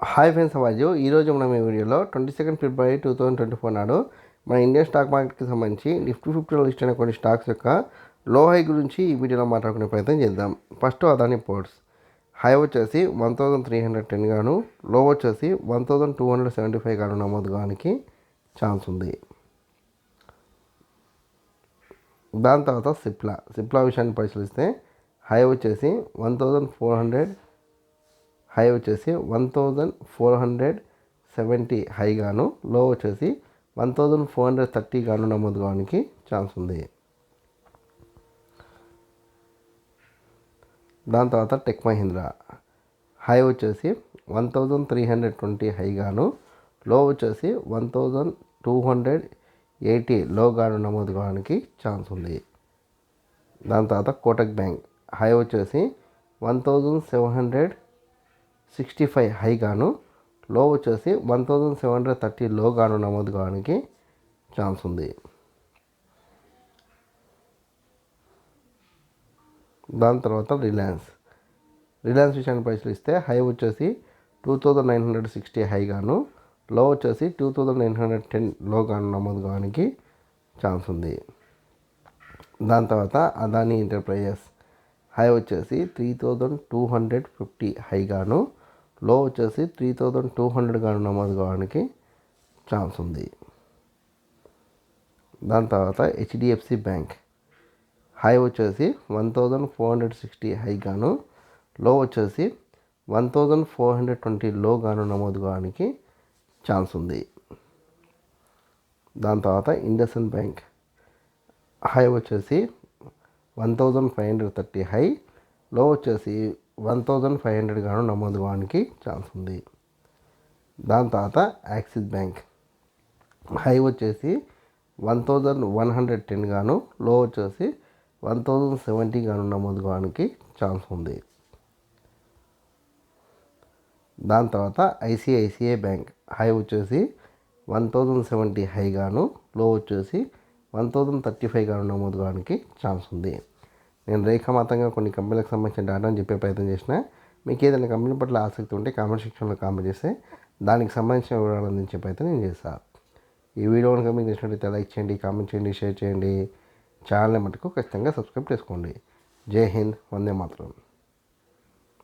Hi friends అవాజు ఈరోజు మనం ఈ వీడియోలో twenty second February two thousand twenty four నాడు మన ఇండియన్ స్టాక్ మార్కెట్కి సంబంధించి నిఫ్టీ ఫిఫ్టీలో లిస్ట్ అయిన కొన్ని స్టాక్స్ యొక్క లో హై గురించి ఈ వీడియోలో మాట్లాడుకునే ప్రయత్నం చేద్దాం. ఫస్ట్ అదాని పోర్ట్స్ హై వచ్చేసి one thousand three hundred ten గాను లో వచ్చేసి one thousand two hundred seventy five గాను నమోదు కానికి ఛాన్స్ ఉంది. దాని తర్వాత సిప్లా సిప్లా విషయాన్ని పరిశీలిస్తే హై వచ్చేసి one thousand four hundred high వచ్చేసి one thousand four hundred seventy హైగాను లో వచ్చేసి one thousand four hundred thirty గాను నమోదు కావడానికి ఛాన్స్ ఉంది. దాని తర్వాత టెక్ మహీంద్రా. హై వచ్చేసి one thousand three hundred twenty హైగాను లో వచ్చేసి one thousand two hundred eighty లోగాను నమోదు కావడానికి ఛాన్స్ ఉంది. దాని తర్వాత కోటక్ బ్యాంక్. హై వచ్చేసి one thousand seven hundred sixty five హైగాను లో వచ్చేసి one thousand seven hundred thirty లో గాను నమోదు కావడానికి ఛాన్స్ ఉంది. దాని తర్వాత రిలయన్స్. రిలయన్స్ విషయాన్ని పరిశీలిస్తే హై వచ్చేసి two thousand nine hundred sixty హైగాను లో వచ్చేసి టూ థౌజండ్ నైన్ హండ్రెడ్ టెన్లో గాను నమోదు కావడానికి ఛాన్స్ ఉంది. దాని తర్వాత అదానీ ఎంటర్ప్రైజెస్. హై వచ్చేసి three thousand two hundred fifty హైగాను లో వచ్చేసి త్రీ థౌజండ్ టూ హండ్రెడ్ గాను నమోదు కావడానికి ఛాన్స్ ఉంది. దాని తర్వాత హెచ్డిఎఫ్సి బ్యాంక్ హై వచ్చేసి one thousand four hundred sixty high గాను లో వచ్చేసి one thousand four hundred twenty లో గాను నమోదు కావడానికి ఛాన్స్ ఉంది. దాని తర్వాత ఇండస్ఇన్ బ్యాంక్ హై వచ్చేసి one thousand five hundred thirty high లో వచ్చేసి వన్ థౌజండ్ ఫైవ్ హండ్రెడ్ గాను నమోదు కావడానికి ఛాన్స్ ఉంది. దాని తర్వాత యాక్సిస్ బ్యాంక్. హై వచ్చేసి one thousand one hundred ten గాను లో వచ్చేసి వన్ థౌజండ్ సెవెంటీ గాను నమోదు కావడానికి ఛాన్స్ ఉంది. దాని తర్వాత ఐసిఐసిఐ బ్యాంక్. హై వచ్చేసి వన్ థౌజండ్ సెవెంటీ హై గాను లో వచ్చేసి వన్ థౌజండ్ థర్టీ ఫైవ్ గాను నమోదు కావడానికి ఛాన్స్ ఉంది. నేను రేఖామాతంగా కొన్ని కంపెనీలకు సంబంధించిన డేటాను చెప్పే ప్రయత్నం చేసిన మీకు ఏదైనా కంపెనీ పట్ల ఆసక్తి ఉంటే కామెంట్ సెక్షన్లో కామెంట్ చేస్తే దానికి సంబంధించిన వివరాలు అందించే ప్రయత్నం నేను చేస్తాను ఈ వీడియో కనుక మీకు నచ్చినట్లయితే లైక్ చేయండి కామెంట్ చేయండి షేర్ చేయండి. ఛానల్ మటుకు ఖచ్చితంగా సబ్స్క్రైబ్ చేసుకోండి. జై హింద్ వందే మాత్రం.